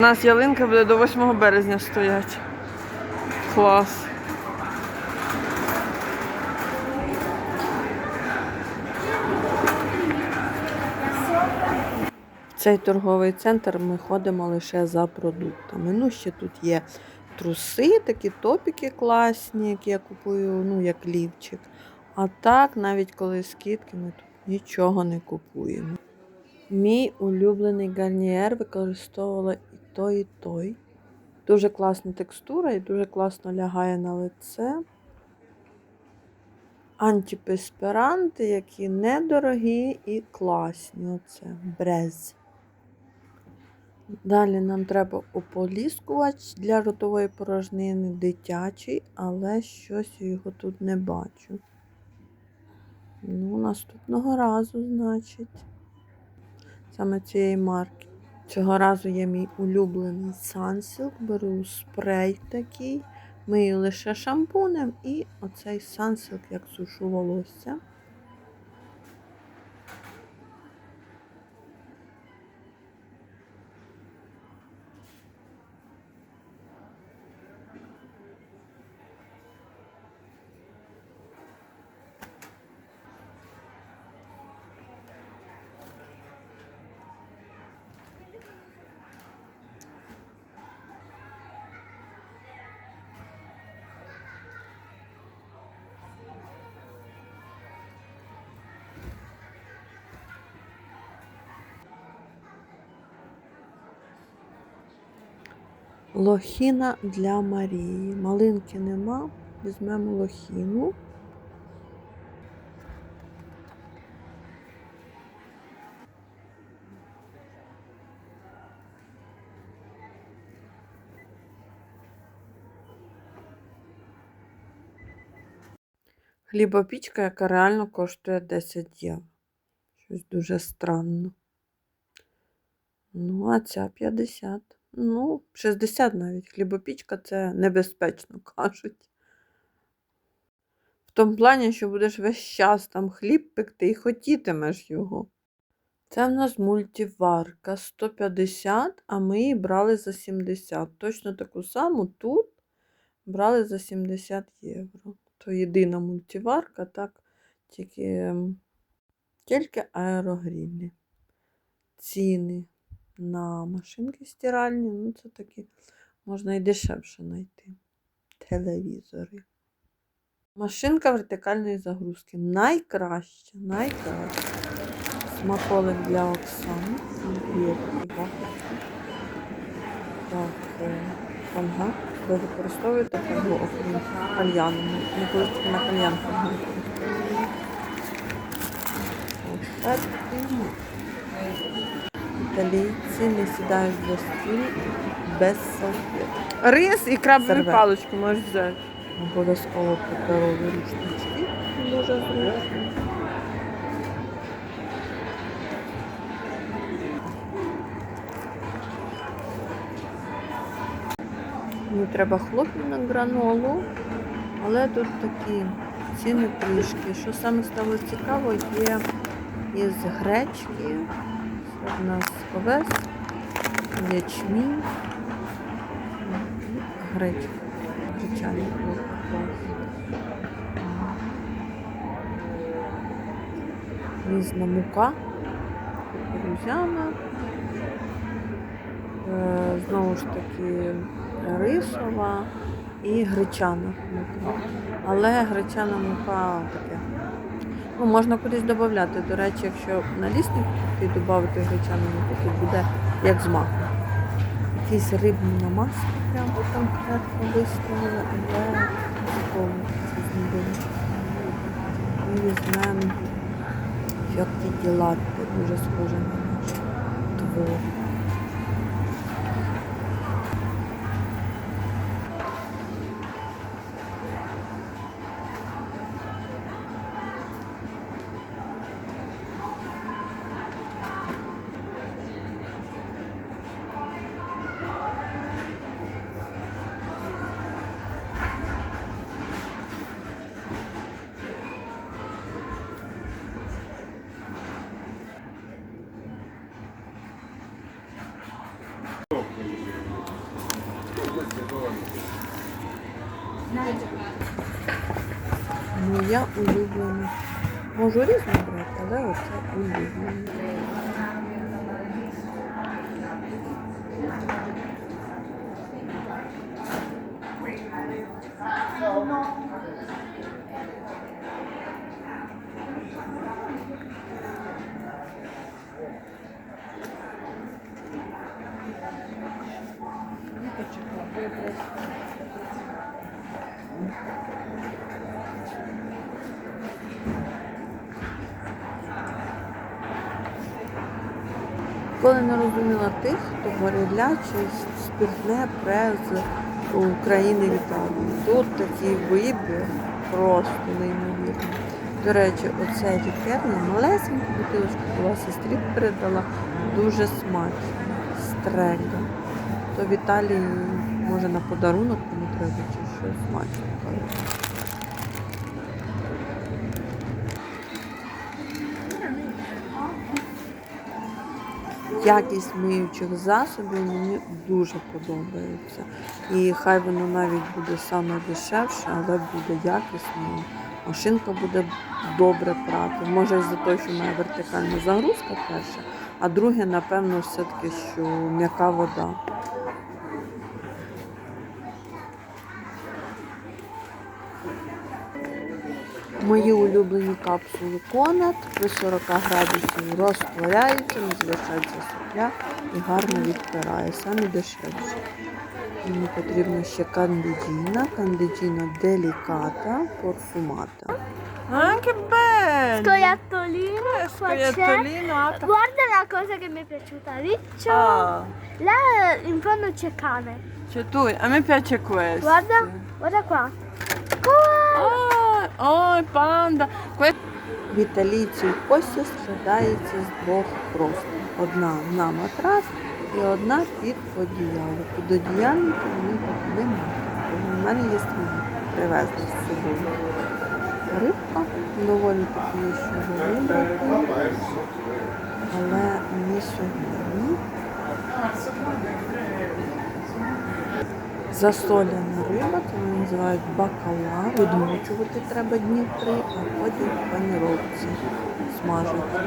У нас ялинка буде до 8 березня стоять. Клас. В цей торговий центр ми ходимо лише за продуктами. Ну, ще тут є труси, такі топіки класні, які я купую, ну, як лівчик. А так, навіть коли скидки, ми тут нічого не купуємо. Мій улюблений гарнієр використовувала і той, і той. Дуже класна текстура і дуже класно лягає на лице. Антиперспіранти, які недорогі і класні. Оце брез. Далі нам треба ополіскувач для ротової порожнини дитячий, але щось я його тут не бачу. Ну, наступного разу, значить, саме цієї марки. Цього разу є мій улюблений сансілк, Беру спрей такий, мию лише шампунем і оцей сансілк, як сушу волосся. Лохіна для Марії. Малинки нема, візьмемо лохіну. Хлібопічка, яка реально коштує 10 євро. Щось дуже странно. Ну, а ця 50. Ну, 60 навіть. Хлібопічка це небезпечно, кажуть. В тому плані, що будеш весь час там хліб пекти і хотітимеш його. Це в нас мультиварка 150, а ми її брали за 70. Точно таку саму тут брали за 70 євро. То єдина мультиварка, так, тільки, ем, тільки аерогрілі. Ціни на машинки стиральні, ну це такі можна і дешевше знайти. Телевізори. Машинка вертикальної загрузки. Найкраща, найкраща. Смаколик для Оксани. Так, е, фольга. Ви використовуєте фольгу окрім кальяну. Ми колись на кальян фольгу. Так, Італійці не сідають за стіл без салфеток. Рис і крабову Сервет. паличку можеш взяти. Обов'язково паперові рушнички. Дуже зручно. Мені треба хлопці на гранолу, але тут такі ціни трішки. Що саме стало цікаво, є із гречки. В нас овес, ячмінь, гречка. Гречаний. Різна мука, кукурузяна. Е, Знову ж таки рисова і гречана мука. Але гречана мука таке. Ну, можна кудись додати. До речі, якщо на лісник ти додати гречану муку, то буде як з маком. Якісь рибні намазки прямо конкретно виставили, але такого це зробили. Ми візьмемо фьокті ділати, дуже схоже на наш твор. Ну, Моя улюблена. Можу різно брати, але оце улюблена. Коли не розуміла тих, хто горіляче спиртне през України Віталії. Тут такі вибір просто неймовірні. До речі, оцей лікер я малесеньку бутилочку була сестрі передала дуже смачно. Стрельга. То Віталій може на подарунок мені треба чи що смачно. Якість миючих засобів мені дуже подобається. І хай воно навіть буде саме дешевше, але буде якісною. Машинка буде добре прати. Може за те, що має вертикальна загрузка перша, а друге, напевно, все-таки, що м'яка вода. Мої улюблені капсули Конат при 40 градусів розтворяються, не залишається сопля і гарно відпирає, самі дешевші. Мені потрібно ще кандидіна, кандидіна деліката, парфумата. Ah, che bello! Scoiattolino, qua c'è. Scoiattolino, ah, Guarda la cosa che mi è piaciuta, riccio. Ah, Là in fondo c'è cane. c'è tu, a me piace questo. Guarda, guarda qua. Qua. Ah, oh, Panda. Que- В італійців постіль складається з двох простин. Одна на матрас і одна під одіяло. Під одіяльники мені тут немає. У мене є свої, привезли з собою. Рибка доволі таки що вибрати, але не сьогодні. Засоляна риба, вони називають бакала. Відмочувати треба дні три, а потім в паніровці смажити.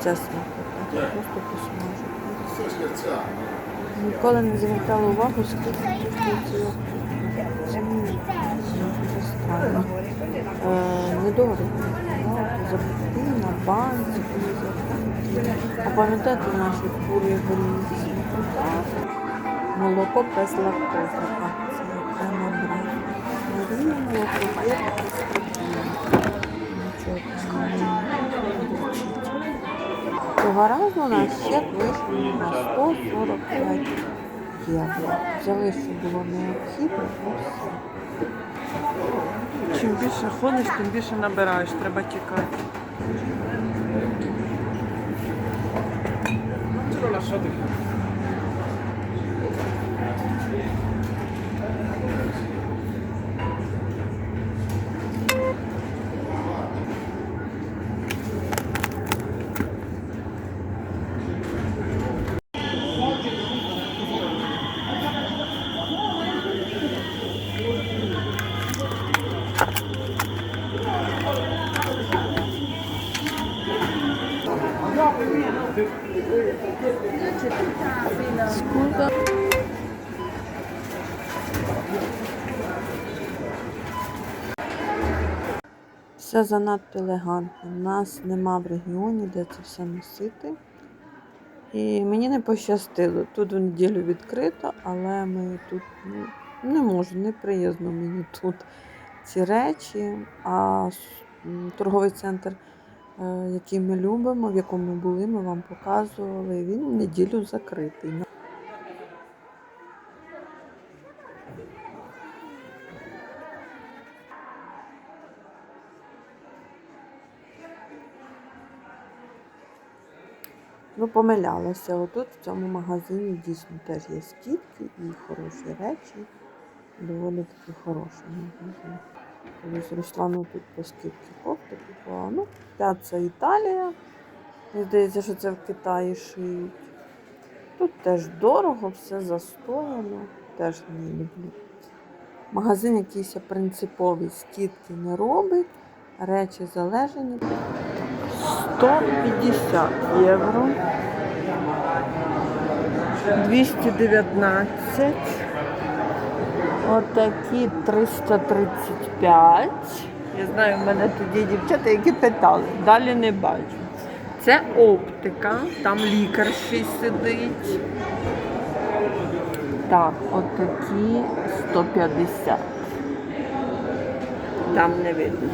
Це смакота. Просто посмажити. Ніколи не звертала увагу, скільки. Це странно. Е, недорого. Забути на банці. А пам'ятаєте наші курі горілці? Молоко без лактози. Акція прямо брати. Марія молоко є. Нічого не. Того разу у нас чек вийшов на 145 євро. Взяли, що було необхідно, все. Чим більше ходиш, тим більше набираєш, треба тікати. Сколько? Все занадто елегантно. У нас нема в регіоні, де це все носити. І мені не пощастило. Тут в неділю відкрито, але ми тут ну, не можу, неприязно мені тут ці речі. А торговий центр, е, який ми любимо, в якому ми були, ми вам показували, він в неділю закритий. Помилялася. Отут в цьому магазині дійсно теж є скидки і хороші речі. Доволі таки хороший магазин. Колись Руслану тут по скидці кофти купувала. Ну, п'ятця Італія. Мені здається, що це в Китаї шиють. Тут теж дорого, все застояно. теж не люблю. Магазин якийсь принциповий, скидки не робить, речі залежні. 150 євро. 219. Отакі 335. Я знаю, в мене тоді дівчата, які питали, далі не бачу. Це оптика, там лікар ще сидить. Так, отакі 150. Там не видно.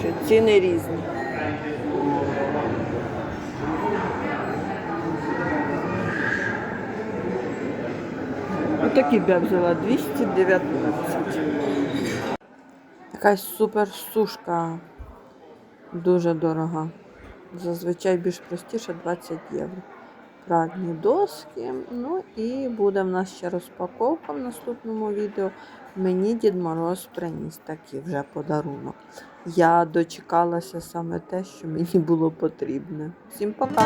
Що ціни різні. Отакі б я взяла 219. Якась супер сушка. Дуже дорога. Зазвичай більш простіше 20 євро. Пральні доски. Ну і буде в нас ще розпаковка в наступному відео. Мені Дід Мороз приніс такий вже подарунок. Я дочекалася саме те, що мені було потрібне. Всім пока!